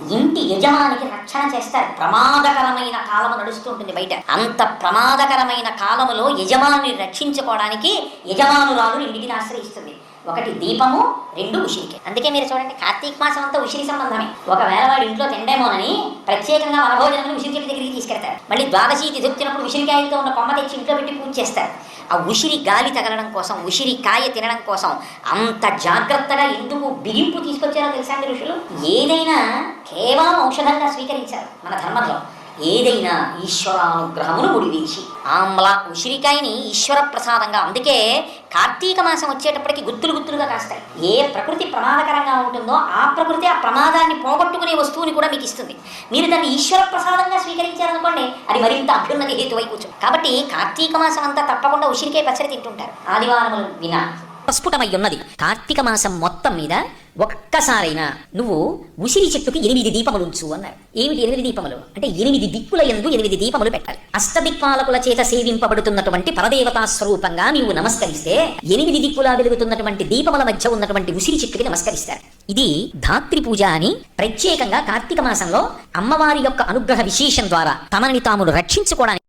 ఇంటి యజమానికి రక్షణ చేస్తారు. ప్రమాదకరమైన కాలము నడుస్తూ ఉంటుంది బయట. అంత ప్రమాదకరమైన కాలములో యజమాని రక్షించుకోవడానికి యజమానురాలు ఇంటికి ఆశ్రయిస్తుంది. ఒకటి దీపము రెండు ఉసిరికే అందుకే మీరు చూడండి కార్తీక మాసం అంతా ఉసిరి సంబంధమే. ఒకవేళ వాడు ఇంట్లో తిండేమోనని ప్రత్యేకంగా వనభోజనం ఉసిరి దగ్గరికి తీసుకెళ్తారు. మళ్ళీ ద్వాదశి తిథి వచ్చినప్పుడు ఉసిరికాయలతో ఉన్న కొమ్మ తెచ్చి ఇంట్లో పెట్టి పూజ చేస్తారు. ఆ ఉసిరి గాలి తగలడం కోసం ఉసిరి కాయ తినడం కోసం అంత జాగ్రత్తగా ఎందుకు బిగింపు తీసుకొచ్చారో తెలుసా అండి ఋషులు? ఏదైనా కేవలం ఔషధంగా స్వీకరించారు మన ధర్మంలో ఏదైనా ఈశ్వరానుగ్రహమును ముడివేసి ఆమ్ల ఉసిరికాయని ఈశ్వర ప్రసాదంగా అందుకే కార్తీక మాసం వచ్చేటప్పటికి గుత్తులు గుత్తులుగా కాస్తాయి. ఏ ప్రకృతి ప్రమాదకరంగా ఉంటుందో ఆ ప్రకృతి ఆ ప్రమాదాన్ని పోగొట్టుకునే వస్తువుని కూడా మీకు ఇస్తుంది. మీరు దాన్ని ఈశ్వర ప్రసాదంగా స్వీకరించారనుకోండి అది మరింత అభ్యున్నతి హేతువై కూర్చో. కాబట్టి కార్తీక మాసం అంతా తప్పకుండా ఉసిరికాయ పచ్చడి తింటుంటారు. ఆదివారములు వినా ప్రస్ఫుటమై ఉన్నది. కార్తీక మాసం మొత్తం మీద ఒక్కసారైనా నువ్వు ఉసిరి చెట్టుకి ఎనిమిది దీపములుంచు అన్నారు ఏమిటి ఎనిమిది దీపములు? అంటే ఎనిమిది దిక్కుల ఎందు ఎనిమిది దీపములు పెట్టాలి. అష్టదిక్పాలకుల చేత సేవింపబడుతున్నటువంటి పరదేవతా స్వరూపంగా నీవు నమస్కరిస్తే ఎనిమిది దిక్కులా వెలుగుతున్నటువంటి దీపముల మధ్య ఉన్నటువంటి ఉసిరి చెట్టుకి నమస్కరిస్తారు. ఇది ధాత్రి పూజ అని ప్రత్యేకంగా కార్తీక మాసంలో అమ్మవారి యొక్క అనుగ్రహ విశేషం ద్వారా తమని తాము రక్షించుకోవడానికి